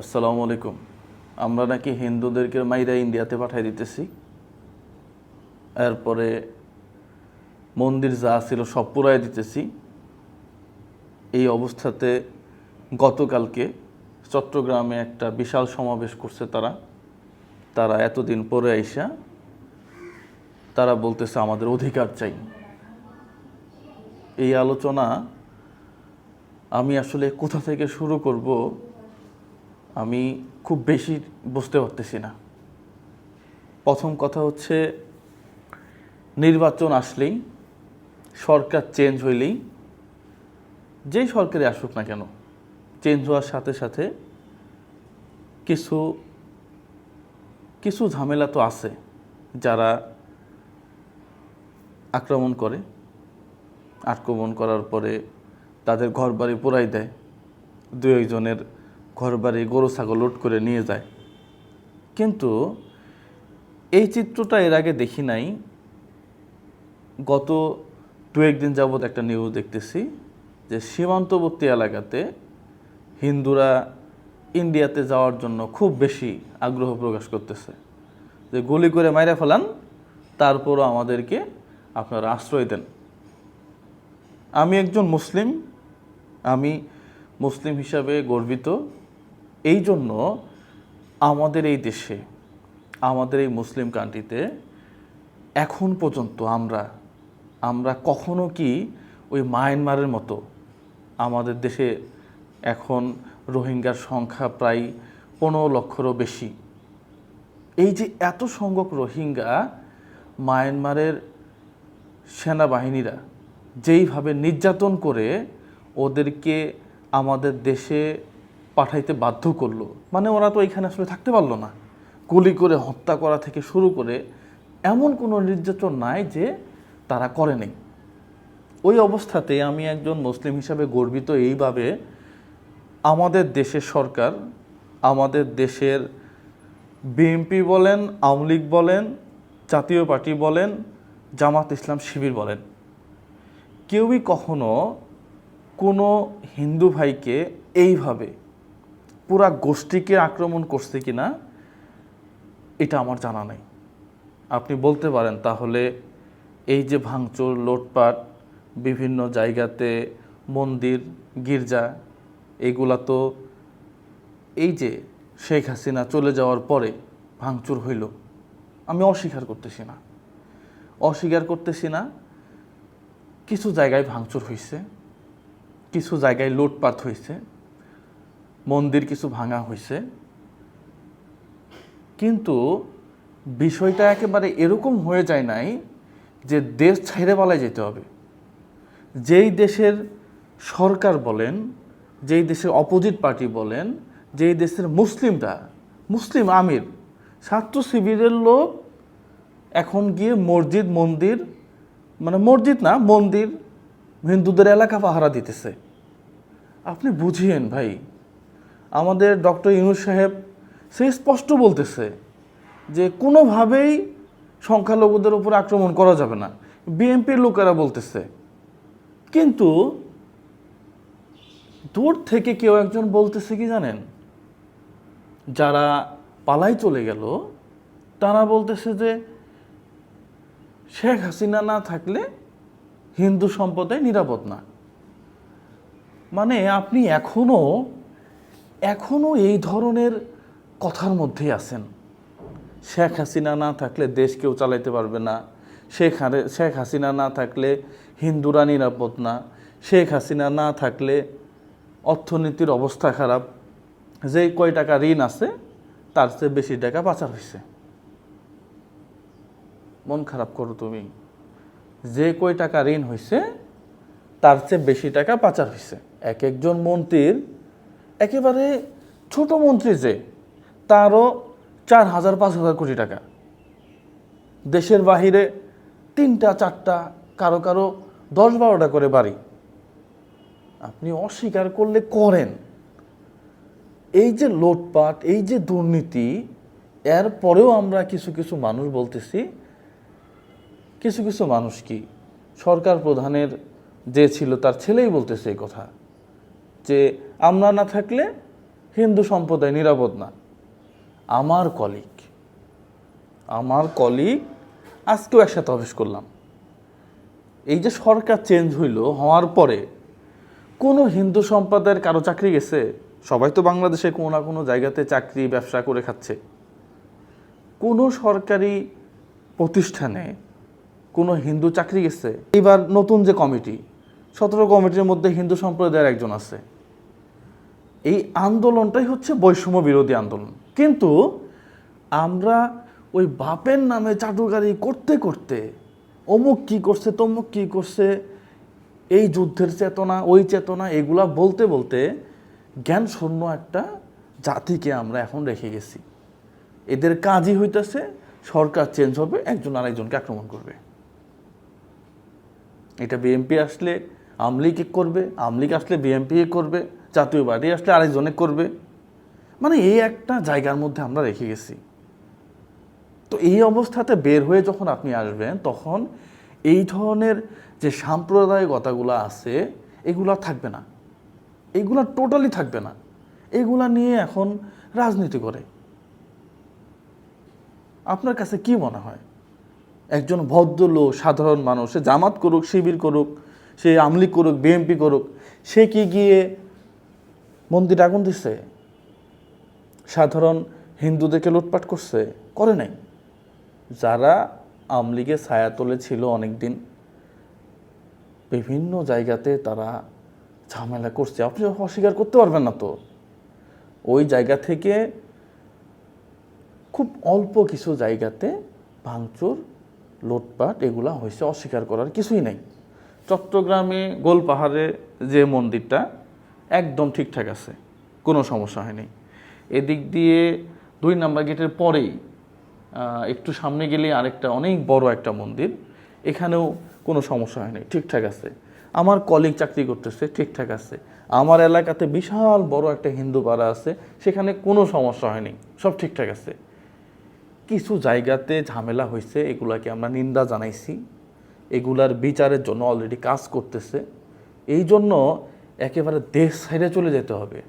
আসসালামু আলাইকুম। আমরা নাকি হিন্দুদেরকে মাইরা ইন্ডিয়াতে পাঠাই দিতেছি। এরপরে মন্দির যা ছিল সব পুরাই দিতেছি। এই অবস্থাতে গতকালকে চট্টগ্রামে একটা বিশাল সমাবেশ করছে তারা। তারা এতদিন পরে আইসা তারা বলতেছে, আমাদের অধিকার চাই। এই আলোচনা আমি আসলে কোথা থেকে শুরু করব আমি খুব বেশি বুঝতে পারতেছি না। প্রথম কথা হচ্ছে, নির্বাচন আসলেই, সরকার চেঞ্জ হইলেই, যেই সরকারে আসুক না কেন চেঞ্জ হওয়ার সাথে সাথে কিছু কিছু ঝামেলা তো আছে যারা আক্রমণ করে, আক্রমণ করার পরে তাদের ঘর বাড়ি পোড়াই দেয় দু একজনের ঘর বাড়ি গরু, ছাগল লুট করে নিয়ে যায়। কিন্তু এই চিত্রটা এর আগে দেখি নাই। গত দু একদিন যাবৎ একটা নিউজ দেখতেছি যে সীমান্তবর্তী এলাকাতে হিন্দুরা ইন্ডিয়াতে যাওয়ার জন্য খুব বেশি আগ্রহ প্রকাশ করতেছে। যে গুলি করে মাইরা ফেলান, তারপরও আমাদেরকে আপনারা আশ্রয় দেন। আমি একজন মুসলিম, আমি মুসলিম হিসাবে গর্বিত। এই জন্য আমাদের এই দেশে, আমাদের এই মুসলিম কান্ট্রিতে এখন পর্যন্ত আমরা আমরা কখনো কি ওই মায়ানমারের মতো আমাদের দেশে এখন রোহিঙ্গার সংখ্যা প্রায় পনেরো লক্ষেরও বেশি? এই যে এত সংখ্যক রোহিঙ্গা মায়ানমারের সেনাবাহিনীরা যেইভাবে নির্যাতন করে ওদেরকে আমাদের দেশে পাঠাইতে বাধ্য করল। মানে ওরা তো এখানে আসলে থাকতে পারল না। গুলি করে হত্যা করা থেকে শুরু করে এমন কোনো নির্যাতন নাই যে তারা করে নেই ওই অবস্থাতে আমি একজন মুসলিম হিসাবে গর্বিত এইভাবে আমাদের দেশের সরকার, আমাদের দেশের বিএনপি বলেন, আওয়ামী লীগ বলেন, জাতীয় পার্টি বলেন, জামাত ইসলাম শিবির বলেন, কেউই কখনো কোনো হিন্দু ভাইকে এইভাবে পুরা গোষ্ঠীকে আক্রমণ করছে কি না এটা আমার জানা নেই। আপনি বলতে পারেন তাহলে এই যে ভাঙচুর, লোটপাট, বিভিন্ন জায়গাতে মন্দির, গির্জা, এগুলা তো এই যে শেখ হাসিনা চলে যাওয়ার পরে ভাঙচুর হইল, আমি অস্বীকার করতেছি না। অস্বীকার করতেছি না, কিছু জায়গায় ভাঙচুর হয়েছে কিছু জায়গায় লুটপাট হয়েছে মন্দির কিছু ভাঙা হয়েছে কিন্তু বিষয়টা একেবারে এরকম হয়ে যায় নাই যে দেশ ছেড়ে পালায় যেতে হবে। যেই দেশের সরকার বলেন, যেই দেশের অপোজিট পার্টি বলেন, যেই দেশের মুসলিমরা, মুসলিম আমির, ছাত্র শিবিরের লোক এখন গিয়ে মসজিদ, মন্দির মানে মসজিদ না, মন্দির, হিন্দুদের এলাকা পাহারা দিতেছে। আপনি বুঝিয়েন ভাই আমাদের ডক্টর ইনুস সাহেব সে স্পষ্ট বলতেছে যে কোনোভাবেই সংখ্যালঘুদের উপর আক্রমণ করা যাবে না। বিএনপির লোকেরা বলতেছে। কিন্তু দূর থেকে কেউ একজন বলতেছে কি জানেন? যারা পালাই চলে গেল, তারা বলতেছে যে শেখ হাসিনা না থাকলে হিন্দু সম্প্রদায় নিরাপদ না। মানে আপনি এখনও এখনও এই ধরনের কথার মধ্যেই আছেন। শেখ হাসিনা না থাকলে দেশ কেউ চালাইতে পারবে না। শেখ শেখ হাসিনা না থাকলে হিন্দুরা নিরাপদ না। শেখ হাসিনা না থাকলে অর্থনীতির অবস্থা খারাপ। যেই কয় টাকা ঋণ আছে, তার চেয়ে বেশি টাকা পাচার হয়েছে মন খারাপ করো তুমি। যে কয় টাকা ঋণ হয়েছে তার চেয়ে বেশি টাকা পাচার হয়েছে এক একজন মন্ত্রীর একেবারে ছোট মন্ত্রী যে, তারও চার হাজার পাঁচ হাজার কোটি টাকা। দেশের বাহিরে তিনটা, চারটা, কারও কারও দশ বারোটা করে বাড়ি। আপনি অস্বীকার করলে করেন। এই যে লোটপাট, এই যে দুর্নীতি, এর পরেও আমরা কিছু কিছু মানুষ বলতেছি, কিছু কিছু মানুষ কি, সরকার প্রধানের যে ছিল তার ছেলেই বলতেছে এই কথা। যে আমরা না থাকলে হিন্দু সম্প্রদায় নিরাপদ না। আমার কলিগ আমার কলিগ আজকেও একসাথে অফিস করলাম। এই যে সরকার চেঞ্জ হইল, হওয়ার পরে কোনো হিন্দু সম্প্রদায়ের কারও চাকরি গেছে? সবাই তো বাংলাদেশে কোনো না কোনো জায়গাতে চাকরি, ব্যবসা করে খাচ্ছে। কোনো সরকারি প্রতিষ্ঠানে কোনো হিন্দু চাকরি গেছে? এবার নতুন যে কমিটি, সতেরো কমিটির মধ্যে হিন্দু সম্প্রদায়ের একজন আছে। এই আন্দোলনটাই হচ্ছে বৈষম্য বিরোধী আন্দোলন। কিন্তু আমরা ওই বাপের নামে চাটুকারি করতে করতে অমুক কি করছে, তমুক কি করছে, এই যুদ্ধের চেতনা, ওই চেতনা, এগুলা বলতে বলতে জ্ঞান শূন্য একটা জাতিকে আমরা এখন রেখে গেছি। এদের কাজই হইতেছে সরকার চেঞ্জ হবে, একজন আরেকজনকে আক্রমণ করবে। এটা বিএমপি আসলে আমলিকে করবে আমলিক আসলে বিএমপি করবে। জাতীয় পার্টি আসলে আরেকজনে করবে। মানে এই একটা জায়গার মধ্যে আমরা রেখে গেছি। তো এই অবস্থাতে বের হয়ে যখন আপনি আসবেন, তখন এই ধরনের যে সাম্প্রদায়িকতাগুলো আছে, এগুলো থাকবে না। এগুলা টোটালি থাকবে না। এগুলা নিয়ে এখন রাজনীতি করে। আপনার কাছে কি মনে হয়? একজন ভদ্রলোক, সাধারণ মানুষ, সে জামাত করুক, শিবির করুক, সে আমলিক করুক, বিএমপি করুক, সে কি গিয়ে মন্দির আগুন দিচ্ছে সাধারণ হিন্দুদেরকে লুটপাট করছে, করে নাই। যারা আমলিগে ছায়াতলে ছিল অনেক দিন বিভিন্ন জায়গাতে তারা ঝামেলা করছে। আপনি অস্বীকার করতে পারবেন না তো। ওই জায়গা থেকে খুব অল্প কিছু জায়গাতে ভাঙচুর, লুটপাট এগুলা হয়েছে, অস্বীকার করার কিছুই নেই। চট্টগ্রামে গোলপাহাড়ে যে মন্দিরটা একদম ঠিকঠাক আছে, কোনো সমস্যা হয়নি। এদিক দিয়ে দুই নাম্বার গেটের পরেই একটু সামনে গেলে আরেকটা অনেক বড় একটা মন্দির, এখানেও কোনো সমস্যা হয়নি, ঠিকঠাক আছে। আমার কলিগ চাকরি করতেছে, ঠিকঠাক আছে। আমার এলাকাতে বিশাল বড় একটা হিন্দু পাড়া আছে, সেখানে কোনো সমস্যা হয়নি, সব ঠিকঠাক আছে। কিছু জায়গাতে ঝামেলা হয়েছে, এগুলাকে আমরা নিন্দা জানাইছি। এগুলার বিচারের জন্য অলরেডি কাজ করতেছে। এই জন্য একেবারে দেশ ছেড়ে চলে যেতে হবে।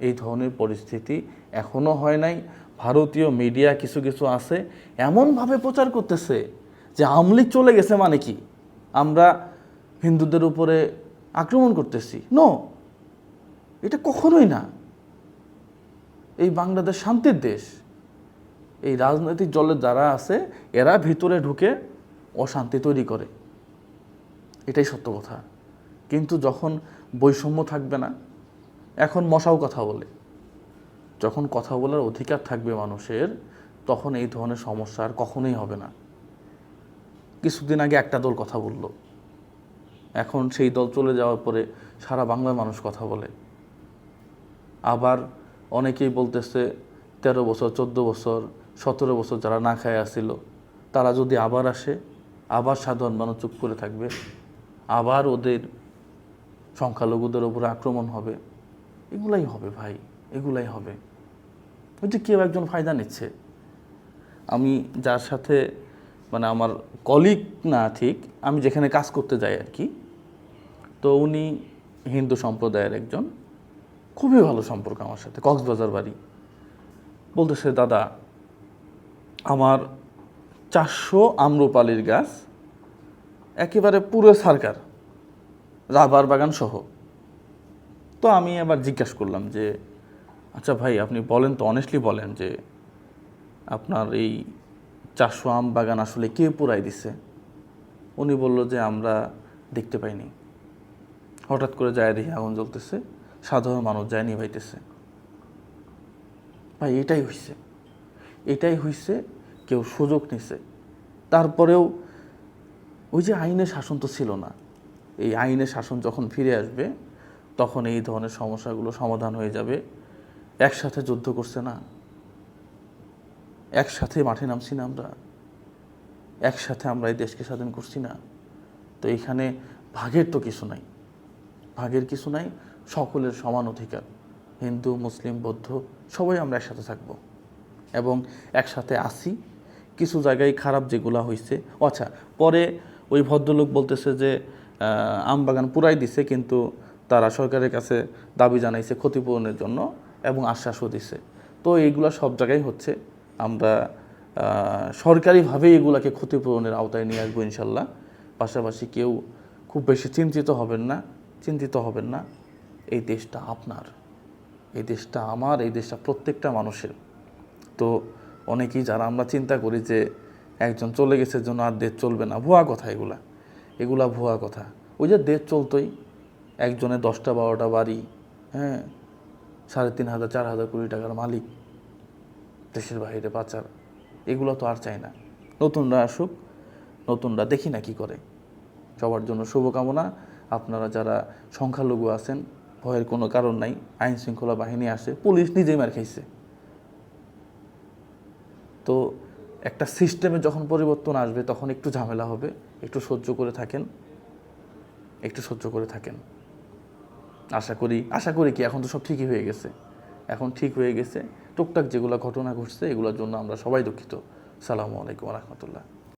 এই ধরনের পরিস্থিতি এখনও হয় নাই। ভারতীয় মিডিয়া কিছু কিছু আছে, এমনভাবে প্রচার করতেছে যে আমলিক চলে গেছে মানে কি? আমরা হিন্দুদের উপরে আক্রমণ করতেছি। নো এটা কখনোই না। এই বাংলাদেশ শান্তির দেশ। এই রাজনৈতিক দলের যারা আছে, এরা ভিতরে ঢুকে অশান্তি তৈরি করে। এটাই সত্য কথা। কিন্তু যখন বৈষম্য থাকবে না। এখন মশাও কথা বলে। যখন কথা বলার অধিকার থাকবে মানুষের, তখন এই ধরনের সমস্যা আর কখনোই হবে না। কিছুদিন আগে একটা দল কথা বলল। এখন সেই দল চলে যাওয়ার পরে সারা বাংলার মানুষ কথা বলে। আবার অনেকেই বলতেছে, তেরো বছর, চোদ্দ বছর, সতেরো বছর যারা না খায় আসছিল তারা যদি আবার আসে, আবার সাধারণ মানুষ চুপ করে থাকবে, আবার ওদের সংখ্যালঘুদের উপরে আক্রমণ হবে। এগুলাই হবে ভাই, এগুলাই হবে। ওই যে কেউ একজন ফায়দা নিচ্ছে। আমি যার সাথে মানে আমার কলিগ না ঠিক, আমি যেখানে কাজ করতে যাই আর কি, তো উনি হিন্দু সম্প্রদায়ের একজন। খুবই ভালো সম্পর্ক আমার সাথে, কক্সবাজার বাড়ি। বলতেছে, দাদা, আমার চারশো আম্রপালির গাছ একেবারে পুরো সারকার। রাবার বাগান সহ। তো আমি আবার জিজ্ঞাসা করলাম যে আচ্ছা ভাই, আপনি বলেন তো অনেস্টলি বলেন যে, আপনার এই চারশো আম বাগান আসলে কে পুরাই দিছে? উনি বলল যে, আমরা দেখতে পাইনি। হঠাৎ করে যায় দেখি আগুন জ্বলতেছে, সাধারণ মানুষ যায় নিভাইতেছে। ভাই, এটাই হইছে। এটাই হইছে, কেউ সুযোগ নিছে। তারপরেও ওই যে আইনের শাসন তো ছিল না। এই আইনের শাসন যখন ফিরে আসবে, তখন এই ধরনের সমস্যাগুলো সমাধান হয়ে যাবে। একসাথে যুদ্ধ করছে না। একসাথে মাঠে নামছি না আমরা। একসাথে আমরা এই দেশকে স্বাধীন করছি না। তো এখানে ভাগের তো কিছু নাই। ভাগের কিছু নাই, সকলের সমান অধিকার। হিন্দু, মুসলিম, বৌদ্ধ, সবাই আমরা একসাথে থাকব। এবং একসাথে আসি। কিছু জায়গায় খারাপ যেগুলা হয়েছে আচ্ছা পরে ওই ভদ্রলোক বলতেছে যে আম বাগান পুরাই দিছে, কিন্তু তারা সরকারের কাছে দাবি জানাইছে ক্ষতিপূরণের জন্য এবং আশ্বাসও দিছে। তো এইগুলা সব জায়গায় হচ্ছে। আমরা সরকারিভাবে এগুলাকে ক্ষতিপূরণের আওতায় নিয়ে আসব ইনশাল্লাহ। পাশাপাশি কেউ খুব বেশি চিন্তিত হবেন না, চিন্তিত হবেন না। এই দেশটা আপনার। এই দেশটা আমার, এই দেশটা প্রত্যেকটা মানুষের। তো অনেকেই যারা আমরা চিন্তা করি যে একজন চলে গেছে জন্য আর দেশ চলবে না, ভুয়া কথা এগুলা। এগুলা ভুয়া কথা। ওই যে দেশ চলতোই একজনের দশটা বারোটা বাড়ি হ্যাঁ সাড়ে তিন হাজার, চার হাজার কোটি টাকার মালিক, দেশের বাইরে পাচার, এগুলো তো আর চাই না। নতুনরা আসুক, নতুনরা দেখি না কি করে। সবার জন্য শুভকামনা। আপনারা যারা সংখ্যালঘু আছেন, ভয়ের কোনো কারণ নাই, আইন শৃঙ্খলা বাহিনী আসে, পুলিশ নিজেই মার খাইছে। তো একটা সিস্টেমে যখন পরিবর্তন আসবে, তখন একটু ঝামেলা হবে। একটু সহ্য করে থাকেন। একটু সহ্য করে থাকেন। আশা করি আশা করি কি, এখন তো সব ঠিকই হয়ে গেছে। এখন ঠিক হয়ে গেছে। টুকটাক যেগুলো ঘটনা ঘটছে, এগুলোর জন্য আমরা সবাই দুঃখিত। সালামু আলাইকুম রহমতুল্লাহ।